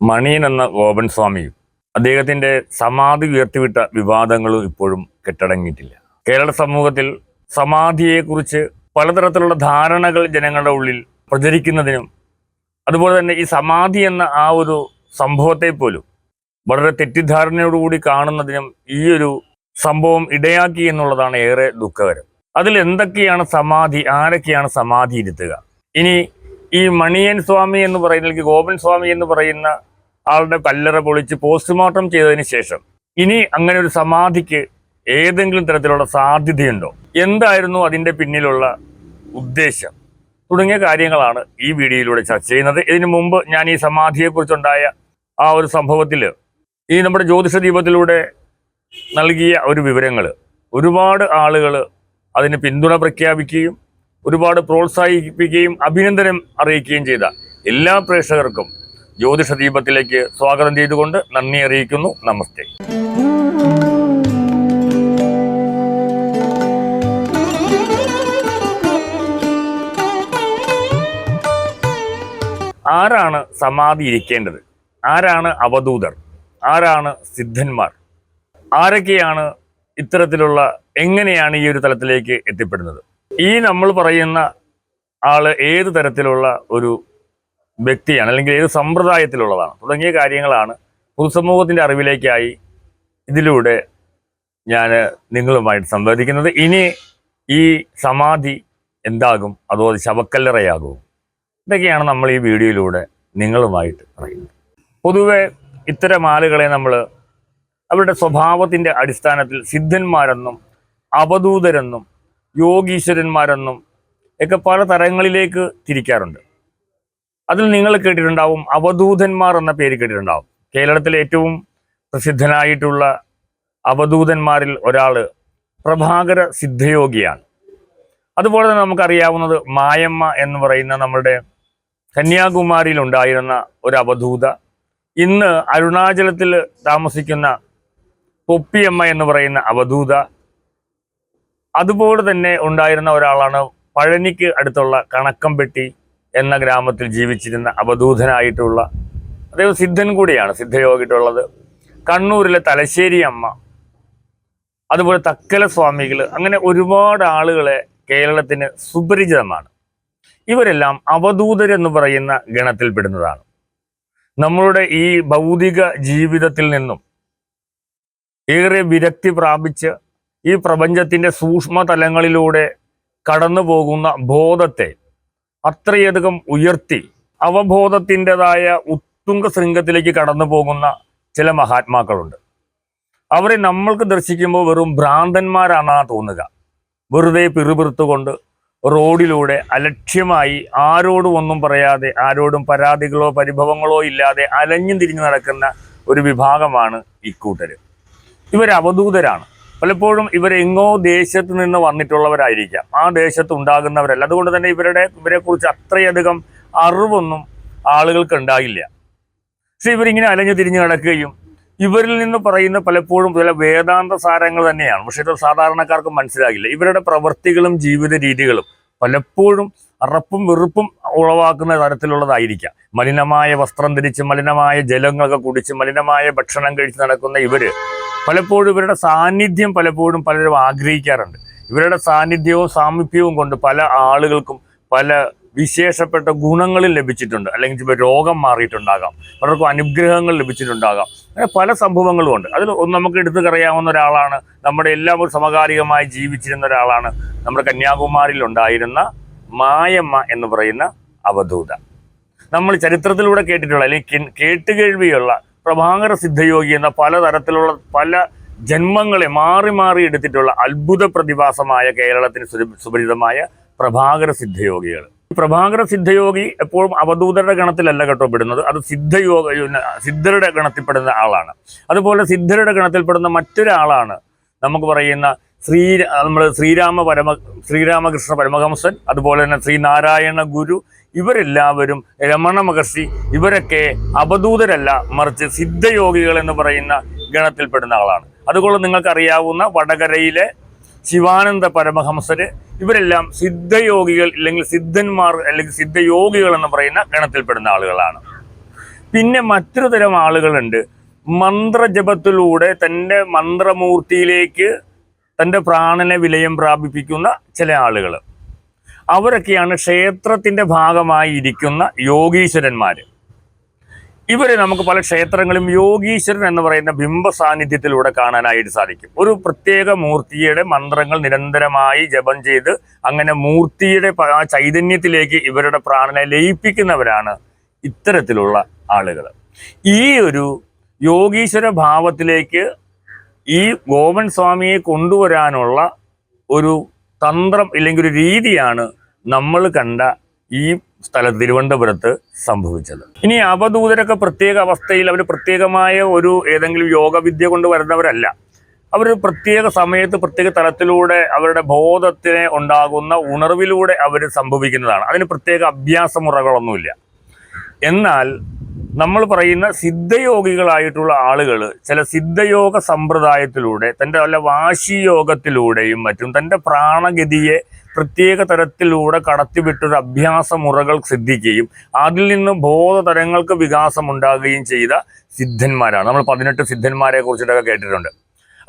മണിയൻ എന്ന ഗോപൻ സ്വാമിയും അദ്ദേഹത്തിന്റെ സമാധി ഉയർത്തിവിട്ട വിവാദങ്ങളും ഇപ്പോഴും കെട്ടടങ്ങിയിട്ടില്ല. കേരള സമൂഹത്തിൽ സമാധിയെക്കുറിച്ച് പലതരത്തിലുള്ള ധാരണകൾ ജനങ്ങളുടെ ഉള്ളിൽ പ്രചരിക്കുന്നതിനും അതുപോലെ തന്നെ ഈ സമാധി എന്ന ആ ഒരു സംഭവത്തെ പോലും വളരെ തെറ്റിദ്ധാരണയോടുകൂടി കാണുന്നതിനും ഈ ഒരു സംഭവം ഇടയാക്കി എന്നുള്ളതാണ് ഏറെ ദുഃഖകരം. അതിൽ എന്തൊക്കെയാണ് സമാധി ആരൊക്കെയാണ് സമാധി ഇരുത്തുക? ഇനി ഈ മണിയൻ സ്വാമി എന്ന് പറയുന്ന അല്ലെങ്കിൽ ഗോപൻ സ്വാമി എന്ന് പറയുന്ന ആളുടെ കല്ലറ പൊളിച്ച് പോസ്റ്റ്മോർട്ടം ചെയ്തതിന് ശേഷം ഇനി അങ്ങനെ ഒരു സമാധിക്ക് ഏതെങ്കിലും തരത്തിലുള്ള സാധ്യതയുണ്ടോ? എന്തായിരുന്നു അതിന്റെ പിന്നിലുള്ള ഉദ്ദേശം? തുടങ്ങിയ കാര്യങ്ങളാണ് ഈ വീഡിയോയിലൂടെ ചർച്ച ചെയ്യുന്നത്. ഇതിനു മുമ്പ് ഞാൻ ഈ സമാധിയെക്കുറിച്ചുണ്ടായ ആ ഒരു സംഭവത്തിൽ ഈ നമ്മുടെ ജ്യോതിഷ ദീപത്തിലൂടെ നൽകിയ ഒരു വിവരങ്ങൾ ഒരുപാട് ആളുകൾ അതിന് പിന്തുണ പ്രഖ്യാപിക്കുകയും ഒരുപാട് പ്രോത്സാഹിപ്പിക്കുകയും അഭിനന്ദനം അറിയിക്കുകയും ചെയ്ത എല്ലാ പ്രേക്ഷകർക്കും ജ്യോതിഷ ദീപത്തിലേക്ക് സ്വാഗതം ചെയ്തുകൊണ്ട് നന്ദി അറിയിക്കുന്നു. നമസ്തേ. ആരാണ് സമാധി ഇരിക്കേണ്ടത്? ആരാണ് അവധൂതർ? ആരാണ് സിദ്ധന്മാർ? ആരൊക്കെയാണ് ഇത്തരത്തിലുള്ള എങ്ങനെയാണ് ഈ ഒരു തലത്തിലേക്ക് എത്തിപ്പെടുന്നത്? ഈ നമ്മൾ പറയുന്ന ആൾ ഏത് തരത്തിലുള്ള ഒരു വ്യക്തിയാണ് അല്ലെങ്കിൽ ഏത് സമ്പ്രദായത്തിലുള്ളതാണ്. തുടങ്ങിയ കാര്യങ്ങളാണ് പൊതുസമൂഹത്തിന്റെ അറിവിലേക്കായി ഇതിലൂടെ ഞാൻ നിങ്ങളുമായിട്ട് സംവദിക്കുന്നത്. ഇനി ഈ സമാധി എന്താകും? അതോ അത് ശവക്കല്ലറയാകും? ഇതൊക്കെയാണ് നമ്മൾ ഈ വീഡിയോയിലൂടെ നിങ്ങളുമായിട്ട് പറയുന്നത്. പൊതുവെ ഇത്തരം ആളുകളെ നമ്മൾ അവരുടെ സ്വഭാവത്തിന്റെ അടിസ്ഥാനത്തിൽ സിദ്ധന്മാരെന്നും അവധൂതരെന്നും യോഗീശ്വരന്മാരെന്നും ഒക്കെ പല തരങ്ങളിലേക്ക് തിരിക്കാറുണ്ട്. അതിൽ നിങ്ങൾ കേട്ടിട്ടുണ്ടാവും അവധൂതന്മാർ എന്ന പേര് കേട്ടിട്ടുണ്ടാവും. കേരളത്തിലെ ഏറ്റവും പ്രസിദ്ധനായിട്ടുള്ള അവധൂതന്മാരിൽ ഒരാൾ പ്രഭാകര സിദ്ധയോഗിയാണ്. അതുപോലെ തന്നെ നമുക്കറിയാവുന്നത് മായമ്മ എന്ന് പറയുന്ന നമ്മുടെ കന്യാകുമാരിയിൽ ഉണ്ടായിരുന്ന ഒരു അവധൂത. ഇന്ന് അരുണാചലത്തിൽ താമസിക്കുന്ന പൊപ്പിയമ്മ എന്ന് പറയുന്ന അവധൂത. അതുപോലെ തന്നെ ഉണ്ടായിരുന്ന ഒരാളാണ് പഴനിക്ക് അടുത്തുള്ള കണക്കംപെട്ടി. എന്ന ഗ്രാമത്തിൽ ജീവിച്ചിരുന്ന അവധൂതനായിട്ടുള്ള അദ്ദേഹം സിദ്ധൻ കൂടിയാണ് സിദ്ധയോഗിട്ടുള്ളത്. കണ്ണൂരിലെ തലശ്ശേരി അമ്മ അതുപോലെ തക്കല സ്വാമികൾ അങ്ങനെ ഒരുപാട് ആളുകളെ കേരളത്തിന് സുപരിചിതമാണ്. ഇവരെല്ലാം അവധൂതരെന്ന് പറയുന്ന ഗണത്തിൽപ്പെടുന്നതാണ്. നമ്മളുടെ ഈ ഭൗതിക ജീവിതത്തിൽ നിന്നും ഏറെ വിരക്തി പ്രാപിച്ച് ഈ പ്രപഞ്ചത്തിന്റെ സൂക്ഷ്മതലങ്ങളിലൂടെ കടന്നു പോകുന്ന ബോധത്തെ അത്രയധികം ഉയർത്തി അവബോധത്തിന്റെതായ ഉത്തുംഗ ശൃംഗത്തിലേക്ക് കടന്നു പോകുന്ന ചില മഹാത്മാക്കളുണ്ട്. അവരെ നമ്മൾക്ക് ദർശിക്കുമ്പോൾ വെറും ഭ്രാന്തന്മാരാണെന്നാണ് തോന്നുക. വെറുതെ പിറുപിറുത്തുകൊണ്ട് റോഡിലൂടെ അലക്ഷ്യമായി ആരോടും ഒന്നും പറയാതെ ആരോടും പരാതികളോ പരിഭവങ്ങളോ ഇല്ലാതെ അലഞ്ഞു തിരിഞ്ഞു നടക്കുന്ന ഒരു വിഭാഗമാണ് ഇക്കൂട്ടർ ഇവർ അവധൂതരാണ് പലപ്പോഴും ഇവരെങ്ങോ ദേശത്ത് നിന്ന് വന്നിട്ടുള്ളവരായിരിക്കാം. ആ ദേശത്ത് ഉണ്ടാകുന്നവരല്ല. അതുകൊണ്ട് തന്നെ ഇവരുടെ ഇവരെ കുറിച്ച് അത്രയധികം അറിവൊന്നും ആളുകൾക്ക് ഉണ്ടാകില്ല. പക്ഷെ ഇവരിങ്ങനെ അലഞ്ഞു തിരിഞ്ഞു നടക്കുകയും ഇവരിൽ നിന്ന് പറയുന്ന പലപ്പോഴും ചില വേദാന്ത സാരങ്ങൾ തന്നെയാണ്. പക്ഷെ ഇത് സാധാരണക്കാർക്ക് മനസ്സിലാകില്ല. ഇവരുടെ പ്രവൃത്തികളും ജീവിത രീതികളും പലപ്പോഴും അറപ്പും വെറുപ്പും ഉളവാക്കുന്ന തരത്തിലുള്ളതായിരിക്കാം. മലിനമായ വസ്ത്രം ധരിച്ച് മലിനമായ ജലങ്ങളൊക്കെ കുടിച്ച് മലിനമായ ഭക്ഷണം കഴിച്ച് നടക്കുന്ന ഇവർ പലപ്പോഴും ഇവരുടെ സാന്നിധ്യം പലപ്പോഴും പലരും ആഗ്രഹിക്കാറുണ്ട്. ഇവരുടെ സാന്നിധ്യവും സാമീപ്യവും കൊണ്ട് പല ആളുകൾക്കും പല വിശേഷപ്പെട്ട ഗുണങ്ങൾ ലഭിച്ചിട്ടുണ്ട്. അല്ലെങ്കിൽ ഇപ്പോൾ രോഗം മാറിയിട്ടുണ്ടാകാം. പലർക്കും അനുഗ്രഹങ്ങൾ ലഭിച്ചിട്ടുണ്ടാകാം. അങ്ങനെ പല സംഭവങ്ങളും ഉണ്ട്. അതിൽ നമുക്ക് എടുത്തു കറിയാവുന്ന ഒരാളാണ്. നമ്മുടെ എല്ലാവരും സമകാലികമായി ജീവിച്ചിരുന്ന ഒരാളാണ്. നമ്മുടെ കന്യാകുമാരിയിൽ ഉണ്ടായിരുന്ന മായമ്മ എന്ന് പറയുന്ന അവധൂത. നമ്മൾ ചരിത്രത്തിലൂടെ കേട്ടിട്ടുള്ള അല്ലെങ്കിൽ കേട്ടുകേൾവിയുള്ള പ്രഭാകര സിദ്ധയോഗി എന്ന പലതരത്തിലുള്ള പല ജന്മങ്ങളെ മാറി മാറി എടുത്തിട്ടുള്ള അത്ഭുത പ്രതിഭാസമായ കേരളത്തിന് സുപരിതമായ പ്രഭാകര സിദ്ധയോഗികൾ. പ്രഭാകര സിദ്ധയോഗി എപ്പോഴും അവധൂതരുടെ ഗണത്തിലല്ല കേട്ടോ പെടുന്നത്. അത് സിദ്ധയോഗ സിദ്ധരുടെ ഗണത്തിൽപ്പെടുന്ന ആളാണ്. അതുപോലെ സിദ്ധരുടെ ഗണത്തിൽപ്പെടുന്ന മറ്റൊരാളാണ് നമുക്ക് പറയുന്ന ശ്രീ നമ്മൾ ശ്രീരാമ പരമ ശ്രീരാമകൃഷ്ണ പരമഹംസൻ അതുപോലെ തന്നെ ശ്രീനാരായണ ഗുരു ഇവരെല്ലാവരും രമണ മഹർഷി ഇവരൊക്കെ അവധൂതരല്ല മറിച്ച് സിദ്ധയോഗികൾ എന്ന് പറയുന്ന ഗണത്തിൽപ്പെടുന്ന ആളാണ്. അതുകൊണ്ട് നിങ്ങൾക്കറിയാവുന്ന വടകരയിലെ ശിവാനന്ദ പരമഹംസര് ഇവരെല്ലാം സിദ്ധയോഗികൾ അല്ലെങ്കിൽ സിദ്ധന്മാർ അല്ലെങ്കിൽ സിദ്ധയോഗികൾ എന്ന് പറയുന്ന ഗണത്തിൽപ്പെടുന്ന ആളുകളാണ്. പിന്നെ മറ്റൊരു തരം ആളുകളുണ്ട്. മന്ത്രജപത്തിലൂടെ തന്റെ മന്ത്രമൂർത്തിയിലേക്ക് തന്റെ പ്രാണനെ വിലയം പ്രാപിപ്പിക്കുന്ന ചില ആളുകൾ അവരൊക്കെയാണ് ക്ഷേത്രത്തിന്റെ ഭാഗമായി ഇരിക്കുന്ന യോഗീശ്വരന്മാർ ഇവർ നമുക്ക് പല ക്ഷേത്രങ്ങളും യോഗീശ്വരൻ എന്ന് പറയുന്ന ബിംബ സാന്നിധ്യത്തിലൂടെ കാണാനായിട്ട് സാധിക്കും. ഒരു പ്രത്യേക മൂർത്തിയുടെ മന്ത്രങ്ങൾ നിരന്തരമായി ജപം ചെയ്ത് അങ്ങനെ മൂർത്തിയുടെ ചൈതന്യത്തിലേക്ക് ഇവരുടെ പ്രാണനെ ലയിപ്പിക്കുന്നവരാണ് ഇത്തരത്തിലുള്ള ആളുകൾ ഈ ഒരു യോഗീശ്വര ഭാവത്തിലേക്ക് ഈ ഗോവൻ സ്വാമിയെ കൊണ്ടുവരാനുള്ള ഒരു തന്ത്രം ഇല്ലെങ്കിൽ ഒരു രീതിയാണ് നമ്മൾ കണ്ട ഈ സ്ഥലത്ത് തിരുവനന്തപുരത്ത് സംഭവിച്ചത്. ഇനി അവധൂതരൊക്കെ പ്രത്യേക അവസ്ഥയിൽ അവർ പ്രത്യേകമായ ഒരു ഏതെങ്കിലും യോഗവിദ്യ കൊണ്ട് വരുന്നവരല്ല. അവർ പ്രത്യേക സമയത്ത് പ്രത്യേക തലത്തിലൂടെ അവരുടെ ബോധത്തിന് ഉണ്ടാകുന്ന ഉണർവിലൂടെ അവർ സംഭവിക്കുന്നതാണ്. അതിന് പ്രത്യേക അഭ്യാസ മുറകളൊന്നുമില്ല എന്നാൽ നമ്മൾ പറയുന്ന സിദ്ധയോഗികളായിട്ടുള്ള ആളുകൾ ചില സിദ്ധയോഗ സമ്പ്രദായത്തിലൂടെ തന്റെ വല്ല വാശിയോഗത്തിലൂടെയും മറ്റും തന്റെ പ്രാണഗതിയെ പ്രത്യേക തരത്തിലൂടെ കടത്തിവിട്ടൊരു അഭ്യാസ മുറകൾ സിദ്ധിക്കുകയും അതിൽ നിന്നും ബോധതരങ്ങൾക്ക് വികാസം ഉണ്ടാകുകയും ചെയ്ത സിദ്ധന്മാരാണ്. നമ്മൾ പതിനെട്ട് സിദ്ധന്മാരെ കുറിച്ചിട്ടൊക്കെ കേട്ടിട്ടുണ്ട്.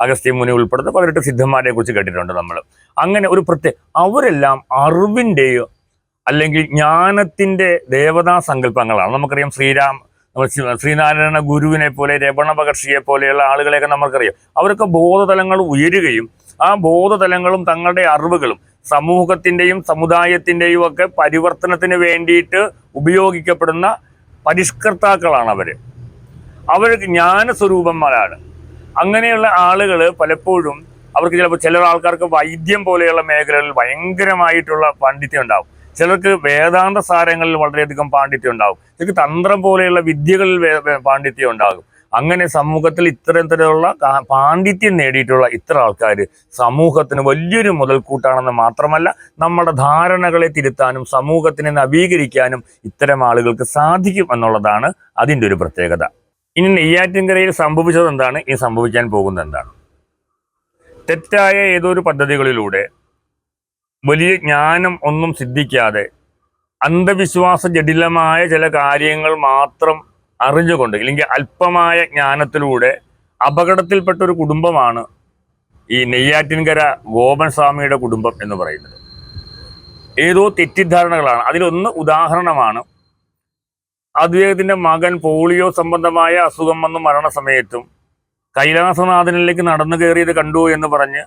അഗസ്ത്യ മുനി ഉൾപ്പെടുന്ന പതിനെട്ട് സിദ്ധന്മാരെ കുറിച്ച് കേട്ടിട്ടുണ്ട് നമ്മൾ. അങ്ങനെ ഒരു പ്രത്യേക അവരെല്ലാം അറിവിന്റെയോ അല്ലെങ്കിൽ ജ്ഞാനത്തിന്റെ ദേവതാ സങ്കല്പങ്ങളാണ്. നമുക്കറിയാം ശ്രീരാം ശ്രീനാരായണ ഗുരുവിനെ പോലെ രമണ മഹർഷിയെ പോലെയുള്ള ആളുകളെയൊക്കെ നമുക്കറിയാം അവരൊക്കെ ബോധതലങ്ങൾ ഉയരുകയും ആ ബോധതലങ്ങളും തങ്ങളുടെ അറിവുകളും സമൂഹത്തിന്റെയും സമുദായത്തിന്റെയും ഒക്കെ പരിവർത്തനത്തിന് വേണ്ടിയിട്ട് ഉപയോഗിക്കപ്പെടുന്ന പരിഷ്കർത്താക്കളാണ് അവർ അവർക്ക് ജ്ഞാനസ്വരൂപന്മാരാണ്. അങ്ങനെയുള്ള ആളുകൾ പലപ്പോഴും അവർക്ക് ചിലപ്പോൾ ചില ആൾക്കാർക്ക് വൈദ്യം പോലെയുള്ള മേഖലകളിൽ ഭയങ്കരമായിട്ടുള്ള പാണ്ഡിത്യം ഉണ്ടാവും. ചിലർക്ക് വേദാന്ത സാരങ്ങളിൽ വളരെയധികം പാണ്ഡിത്യം ഉണ്ടാകും. ചിലർക്ക് തന്ത്രം പോലെയുള്ള വിദ്യകളിൽ പാണ്ഡിത്യം ഉണ്ടാകും. അങ്ങനെ സമൂഹത്തിൽ ഇത്തരം തരത്തിലുള്ള പാണ്ഡിത്യം നേടിയിട്ടുള്ള ഇത്ര ആൾക്കാർ സമൂഹത്തിന് വലിയൊരു മുതൽക്കൂട്ടാണെന്ന് മാത്രമല്ല നമ്മുടെ ധാരണകളെ തിരുത്താനും സമൂഹത്തിനെ നവീകരിക്കാനും ഇത്തരം ആളുകൾക്ക് സാധിക്കും എന്നുള്ളതാണ് അതിന്റെ ഒരു പ്രത്യേകത. ഇനി നെയ്യാറ്റിൻകരയിൽ സംഭവിച്ചത് എന്താണ്? ഇനി സംഭവിക്കാൻ പോകുന്നത് എന്താണ്? തെറ്റായ ഏതോ ഒരു പദ്ധതികളിലൂടെ വലിയ ജ്ഞാനം ഒന്നും സിദ്ധിക്കാതെ അന്ധവിശ്വാസ ജടിലമായ ചില കാര്യങ്ങൾ മാത്രം അറിഞ്ഞുകൊണ്ട് അല്ലെങ്കിൽ അല്പമായ ജ്ഞാനത്തിലൂടെ അപകടത്തിൽപ്പെട്ട ഒരു കുടുംബമാണ് ഈ നെയ്യാറ്റിൻകര ഗോപൻ സ്വാമിയുടെ കുടുംബം എന്ന് പറയുന്നത്. ഏതോ തെറ്റിദ്ധാരണകളാണ്. അതിലൊന്ന് ഉദാഹരണമാണ്. അദ്ദേഹത്തിന്റെ മകൻ പോളിയോ സംബന്ധമായ അസുഖം വന്ന് മരണസമയത്തും കൈലാസനാഥനിലേക്ക് നടന്നു കയറിയത് കണ്ടു എന്ന് പറഞ്ഞ്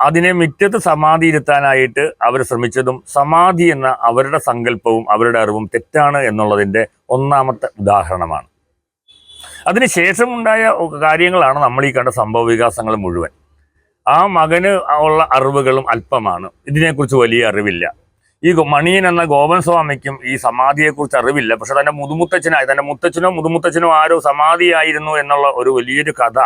അതിനെ മിറ്റത്ത് സമാധി ഇരുത്താനായിട്ട് അവർ ശ്രമിച്ചതും സമാധി എന്ന അവരുടെ സങ്കല്പവും അവരുടെ അറിവും തെറ്റാണ് എന്നുള്ളതിന്റെ ഒന്നാമത്തെ ഉദാഹരണമാണ്. അതിനുശേഷമുണ്ടായ കാര്യങ്ങളാണ് നമ്മൾ ഈ കണ്ട സംഭവ വികാസങ്ങൾ മുഴുവൻ. ആ മകന് ഉള്ള അറിവുകളും അല്പമാണ്. ഇതിനെക്കുറിച്ച് വലിയ അറിവില്ല. ഈ മണിയൻ എന്ന ഗോപൻ സ്വാമിക്കും ഈ സമാധിയെക്കുറിച്ച് അറിവില്ല. പക്ഷെ തന്റെ മുതുമുത്തച്ഛനായി തന്റെ മുത്തച്ഛനോ മുതുമുത്തച്ഛനോ ആരോ സമാധിയായിരുന്നു എന്നുള്ള ഒരു വലിയൊരു കഥ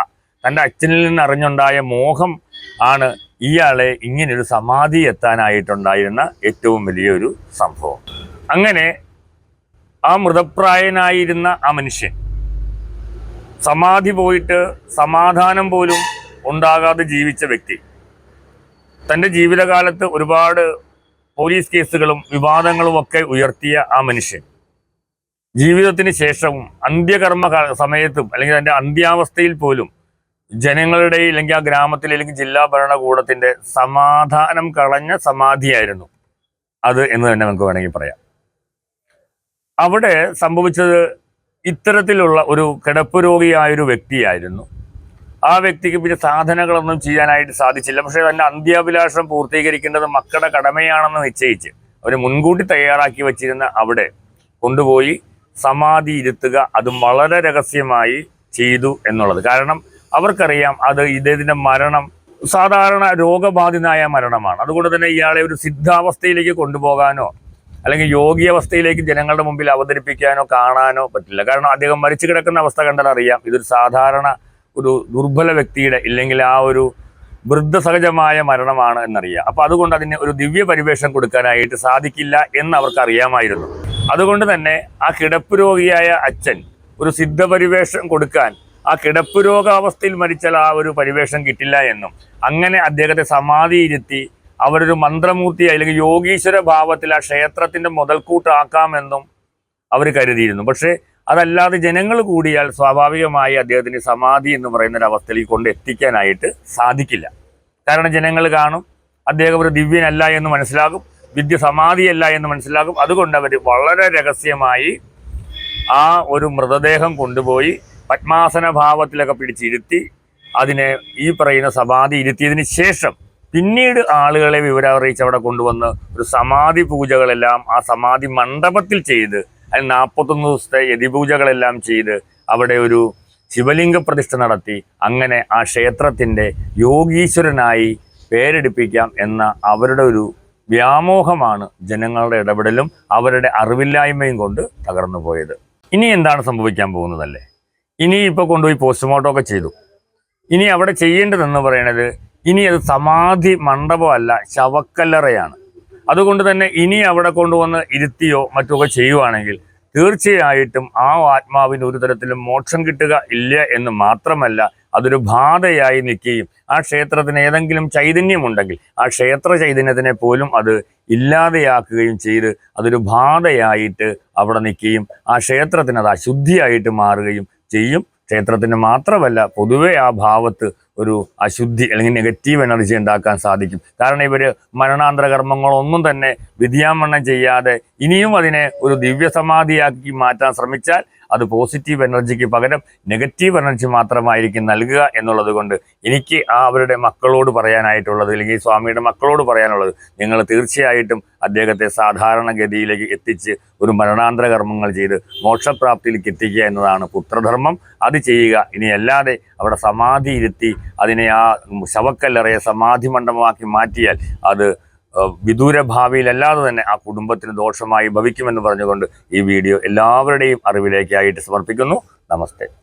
തന്റെ അച്ഛനിൽ നിന്ന് അറിഞ്ഞുണ്ടായ മോഹം ആണ് ഇയാളെ ഇങ്ങനൊരു സമാധി എത്താനായിട്ടുണ്ടായിരുന്ന ഏറ്റവും വലിയൊരു സംഭവം. അങ്ങനെ ആ മൃതപ്രായനായിരുന്ന ആ മനുഷ്യൻ സമാധി പോയിട്ട് സമാധാനം പോലും ഉണ്ടാകാതെ ജീവിച്ച വ്യക്തി. തന്റെ ജീവിതകാലത്ത് ഒരുപാട് പോലീസ് കേസുകളും വിവാദങ്ങളും ഒക്കെ ഉയർത്തിയ ആ മനുഷ്യൻ. ജീവിതത്തിന് ശേഷവും അന്ത്യകർമ്മ സമയത്തും അല്ലെങ്കിൽ തന്റെ അന്ത്യാവസ്ഥയിൽ പോലും ജനങ്ങളുടെ അല്ലെങ്കിൽ ആ ഗ്രാമത്തിലെ അല്ലെങ്കിൽ ജില്ലാ ഭരണകൂടത്തിന്റെ സമാധാനം കളഞ്ഞ സമാധിയായിരുന്നു അത് എന്ന് തന്നെ നമുക്ക് വേണമെങ്കിൽ പറയാം. അവിടെ സംഭവിച്ചത് ഇത്തരത്തിലുള്ള ഒരു കിടപ്പ് രോഗിയായൊരു വ്യക്തിയായിരുന്നു. ആ വ്യക്തിക്ക് പിന്നെ സാധനങ്ങളൊന്നും ചെയ്യാനായിട്ട് സാധിച്ചില്ല. പക്ഷേ തന്റെ അന്ത്യാഭിലാഷം പൂർത്തീകരിക്കേണ്ടത് മക്കളുടെ കടമയാണെന്ന് നിശ്ചയിച്ച് അവർ മുൻകൂട്ടി തയ്യാറാക്കി വച്ചിരുന്ന അവിടെ കൊണ്ടുപോയി സമാധി ഇരുത്തുക അതും വളരെ രഹസ്യമായി ചെയ്തു എന്നുള്ളത്. കാരണം അവർക്കറിയാം അത് ഇദ്ദേഹത്തിന്റെ മരണം സാധാരണ രോഗബാധിതനായ മരണമാണ്. അതുകൊണ്ട് തന്നെ ഇയാളെ ഒരു സിദ്ധാവസ്ഥയിലേക്ക് കൊണ്ടുപോകാനോ അല്ലെങ്കിൽ യോഗി അവസ്ഥയിലേക്ക് ജനങ്ങളുടെ മുമ്പിൽ അവതരിപ്പിക്കാനോ കാണാനോ പറ്റില്ല. കാരണം അദ്ദേഹം മരിച്ചു കിടക്കുന്ന അവസ്ഥ കണ്ടാൽ അറിയാം. ഇതൊരു സാധാരണ ഒരു ദുർബല വ്യക്തിയുടെ ഇല്ലെങ്കിൽ ആ ഒരു വൃദ്ധസഹജമായ മരണമാണ് എന്നറിയാം. അപ്പോൾ അതുകൊണ്ട് അതിന് ഒരു ദിവ്യ പരിവേഷം കൊടുക്കാനായിട്ട് സാധിക്കില്ല എന്ന് അവർക്ക് അറിയാമായിരുന്നു. അതുകൊണ്ട് തന്നെ ആ കിടപ്പ് രോഗിയായ അച്ഛൻ ഒരു സിദ്ധപരിവേഷം കൊടുക്കാൻ ആ കിടപ്പ് രോഗാവസ്ഥയിൽ മരിച്ചാൽ ആ ഒരു പരിവേഷം കിട്ടില്ല എന്നും അങ്ങനെ അദ്ദേഹത്തെ സമാധിയിരുത്തി അവരൊരു മന്ത്രമൂർത്തി അല്ലെങ്കിൽ യോഗീശ്വര ഭാവത്തിൽ ആ ക്ഷേത്രത്തിന്റെ മുതൽക്കൂട്ടാക്കാമെന്നും അവർ കരുതിയിരുന്നു. പക്ഷേ അതല്ലാതെ ജനങ്ങൾ കൂടിയാൽ സ്വാഭാവികമായി അദ്ദേഹത്തിന് സമാധി എന്ന് പറയുന്ന ഒരു അവസ്ഥയിൽ കൊണ്ട് എത്തിക്കാനായിട്ട് സാധിക്കില്ല. കാരണം ജനങ്ങൾ കാണും അദ്ദേഹം ഒരു ദിവ്യനല്ല എന്ന് മനസ്സിലാകും വിദ്യ സമാധിയല്ല എന്ന് മനസ്സിലാകും. അതുകൊണ്ട് അവർ വളരെ രഹസ്യമായി ആ ഒരു മൃതദേഹം കൊണ്ടുപോയി പത്മാസന ഭാവത്തിലൊക്കെ പിടിച്ചിരുത്തി അതിനെ ഈ പറയുന്ന സമാധി ഇരുത്തിയതിന് ശേഷം പിന്നീട് ആളുകളെ വിവരം അറിയിച്ച് അവിടെ കൊണ്ടുവന്ന് ഒരു സമാധി പൂജകളെല്ലാം ആ സമാധി മണ്ഡപത്തിൽ ചെയ്ത് അതിൽ നാൽപ്പത്തൊന്ന് ദിവസത്തെ യതിപൂജകളെല്ലാം ചെയ്ത് അവിടെ ഒരു ശിവലിംഗ പ്രതിഷ്ഠ നടത്തി അങ്ങനെ ആ ക്ഷേത്രത്തിന്റെ യോഗീശ്വരനായി പേരെടുപ്പിക്കാം എന്ന അവരുടെ ഒരു വ്യാമോഹമാണ് ജനങ്ങളുടെ ഇടപെടലും അവരുടെ അറിവില്ലായ്മയും കൊണ്ട് തകർന്നു പോയത് ഇനി എന്താണ് സംഭവിക്കാൻ പോകുന്നതല്ലേ? ഇനി ഇപ്പോൾ കൊണ്ടുപോയി പോസ്റ്റ്മോർട്ടം ഒക്കെ ചെയ്തു. ഇനി അവിടെ ചെയ്യേണ്ടതെന്ന് പറയണത് ഇനി അത് സമാധി മണ്ഡപമല്ല ശവക്കല്ലറയാണ്. അതുകൊണ്ട് തന്നെ ഇനി അവിടെ കൊണ്ടുവന്ന് ഇരുത്തിയോ മറ്റൊക്കെ ചെയ്യുവാണെങ്കിൽ തീർച്ചയായിട്ടും ആ ആത്മാവിന് ഒരു തരത്തിലും മോക്ഷം കിട്ടുക ഇല്ല എന്ന് മാത്രമല്ല അതൊരു ബാധയായി നിൽക്കുകയും ആ ക്ഷേത്രത്തിന് ഏതെങ്കിലും ചൈതന്യമുണ്ടെങ്കിൽ ആ ക്ഷേത്ര ചൈതന്യത്തിനെ പോലും അത് ഇല്ലാതെയാക്കുകയും ചെയ്ത് അതൊരു ബാധയായിട്ട് അവിടെ നിൽക്കുകയും ആ ക്ഷേത്രത്തിന് അത് അശുദ്ധിയായിട്ട് മാറുകയും ചെയ്യും. ക്ഷേത്രത്തിന് മാത്രമല്ല പൊതുവെ ആ ഭാവത്ത് ഒരു അശുദ്ധി അല്ലെങ്കിൽ നെഗറ്റീവ് എനർജി ഉണ്ടാക്കാൻ സാധിക്കും. കാരണം ഇവർ മരണാന്തര കർമ്മങ്ങളൊന്നും തന്നെ വിധിയാമണ്ണം ചെയ്യാതെ ഇനിയും അതിനെ ഒരു ദിവ്യസമാധിയാക്കി മാറ്റാൻ ശ്രമിച്ചാൽ അത് പോസിറ്റീവ് എനർജിക്ക് പകരം നെഗറ്റീവ് എനർജി മാത്രമായിരിക്കും നൽകുക എന്നുള്ളത് കൊണ്ട് എനിക്ക് ആ അവരുടെ മക്കളോട് പറയാനായിട്ടുള്ളത് അല്ലെങ്കിൽ സ്വാമിയുടെ മക്കളോട് പറയാനുള്ളത് നിങ്ങൾ തീർച്ചയായിട്ടും അദ്ദേഹത്തെ സാധാരണഗതിയിലേക്ക് എത്തിച്ച് ഒരു മരണാന്തര കർമ്മങ്ങൾ ചെയ്ത് മോക്ഷപ്രാപ്തിയിലേക്ക് എത്തിക്കുക എന്നതാണ് പുത്രധർമ്മം. അത് ചെയ്യുക. ഇനിയല്ലാതെ അവിടെ സമാധി ഇരുത്തി അതിനെ ആ ശവക്കല്ലറയെ സമാധി മണ്ഡപമാക്കി മാറ്റിയാൽ അത് വിദൂര ഭാവിയിലല്ലാതെ തന്നെ ആ കുടുംബത്തിന് ദോഷമായി ഭവിക്കുമെന്ന് പറഞ്ഞുകൊണ്ട് ഈ വീഡിയോ എല്ലാവരുടെയും അറിവിലേക്കായിട്ട് സമർപ്പിക്കുന്നു. നമസ്തേ.